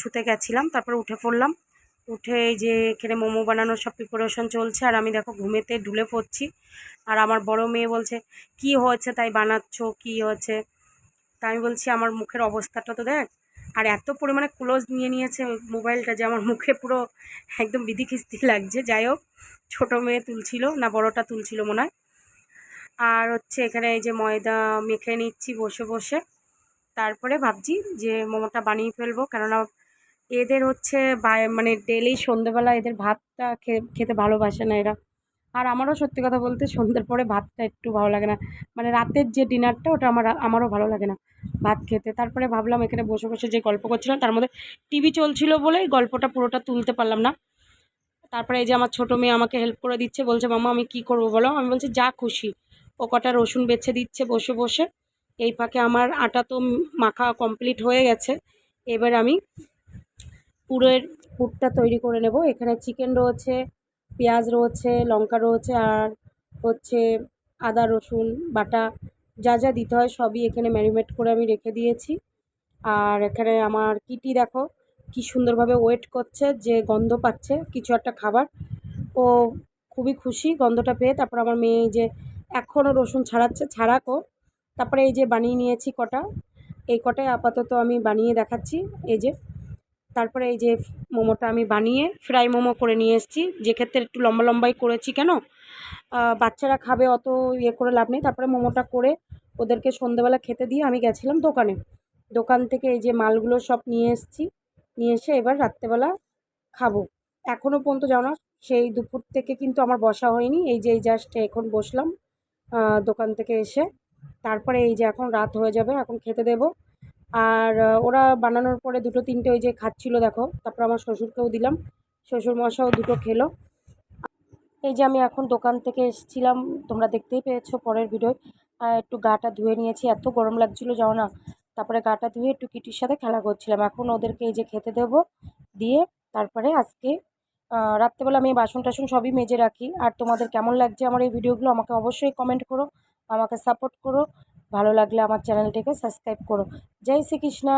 শুতে গেছিলাম, তারপর উঠে পড়লাম। উঠে এই যে এখানে মোমো বানানোর সব প্রিপারেশন চলছে, আর আমি দেখো ঘুমেতে ঢুলে পড়ছি। আর আমার বড় মেয়ে বলছে, কি হয়েছে তাই বানাচ্ছো? কি হয়েছে? তা আমি বলছি, আমার মুখের অবস্থাটা তো দেখ, আর এত পরিমাণে ক্লোজ নিয়ে নিয়েছে মোবাইলটা যে আমার মুখে পুরো একদম বিধি খিস্তি লাগছে। যাই হোক, ছোটো মেয়ে তুলছিল, না বড়টা তুলছিল মনে হয়। আর হচ্ছে এখানে এই যে ময়দা মেখে নিচ্ছি বসে বসে। তারপরে ভাবছি যে মোমোটা বানিয়ে ফেলব। কেননা এদের হচ্ছে মানে ডেলি সন্ধেবেলা এদের ভাতটা খেতে ভালোবাসে না এরা। আর আমারও সত্যি কথা বলতে সন্ধ্যের পরে ভাতটা একটু ভালো লাগে না। মানে রাতের যে ডিনারটা ওটা আমার আমারও ভালো লাগে না ভাত খেতে। তারপরে ভাবলাম এখানে বসে বসে যে গল্প করছিলাম, তার মধ্যে টিভি চলছিল বলেই গল্পটা পুরোটা তুলতে পারলাম না। তারপরে এই যে আমার ছোটো মেয়ে আমাকে হেল্প করে দিচ্ছে, বলছে মামা আমি কি করব বলো? আমি বলছি, যা খুশি। ও কটা রসুন বেছে দিচ্ছে বসে বসে। এই ফাঁকে আমার আটা তো মাখা কমপ্লিট হয়ে গেছে। এবার আমি পুরের পুরটা তৈরি করে নেব। এখানে চিকেন রয়েছে, পেঁয়াজ রয়েছে, লঙ্কা রয়েছে, আর হচ্ছে আদা, রসুন, বাটা যা যা দিতে হয় সবই এখানে ম্যারিনেট করে আমি রেখে দিয়েছি। আর এখানে আমার কিটি দেখো, কি সুন্দরভাবে ওয়েট করছে, যে গন্ধ পাচ্ছে, কিছু একটা খাবার। ও খুবই খুশি গন্ধটা পেয়ে, তারপর আমার মেয়ে যে এখনও রসুন ছাড়াচ্ছে, ছাড়াকো তারপরে এই যে বানিয়ে নিয়েছি কটা, এই কটাই আপাতত আমি বানিয়ে দেখাচ্ছি, এই যে। তারপরে এই যে মোমোটা আমি বানিয়ে ফ্রাই মোমো করে নিয়ে এসেছি, যে ক্ষেত্রে একটু লম্বা লম্বাই করেছি কেন? বাচ্চারা খাবে অত ইয়ে করে লাভ নেই, তারপরে মোমোটা করে ওদেরকে সন্ধেবেলা খেতে দিয়ে আমি গেছিলাম দোকানে। দোকান থেকে এই যে মালগুলো সব নিয়ে এসেছি, নিয়ে এসে এবার রাত্রেবেলা খাব। এখনও পর্যন্ত যাও না, সেই দুপুর থেকে কিন্তু আমার বসা হয়নি, এই যে এই জাস্ট এখন বসলাম দোকান থেকে এসে। তারপরে এই যে এখন রাত হয়ে যাবে, এখন খেতে দেবো। আর ওরা বানানোর পরে দুটো তিনটে ওই যে খাচ্ছিল, দেখো। তারপর আমার শ্বশুরকেও দিলাম। শ্বশুর মশাও দুটো খেলো। এই যে আমি এখন দোকান থেকে এসেছিলাম, তোমরা দেখতেই পেয়েছ পরের ভিডিও একটু গাটা ধুয়ে নিয়েছি, এত গরম লাগছিল যাও না? তারপরে গাটা ধুয়ে একটু কিটির সাথে খেলা করছিলাম। এখন ওদেরকে এই যে খেতে দেবো, দিয়ে তারপরে আজকে রাত্রেবেলা আমি বাসন টাসন সবই মেজে রাখি। আর তোমাদের কেমন লাগছে আমার এই ভিডিওগুলো, আমাকে অবশ্যই কমেন্ট করো। আমাকে সাপোর্ট করো। ভালো লাগলে আমার চ্যানেলটিকে সাবস্ক্রাইব করো। জয় শ্রীকৃষ্ণা।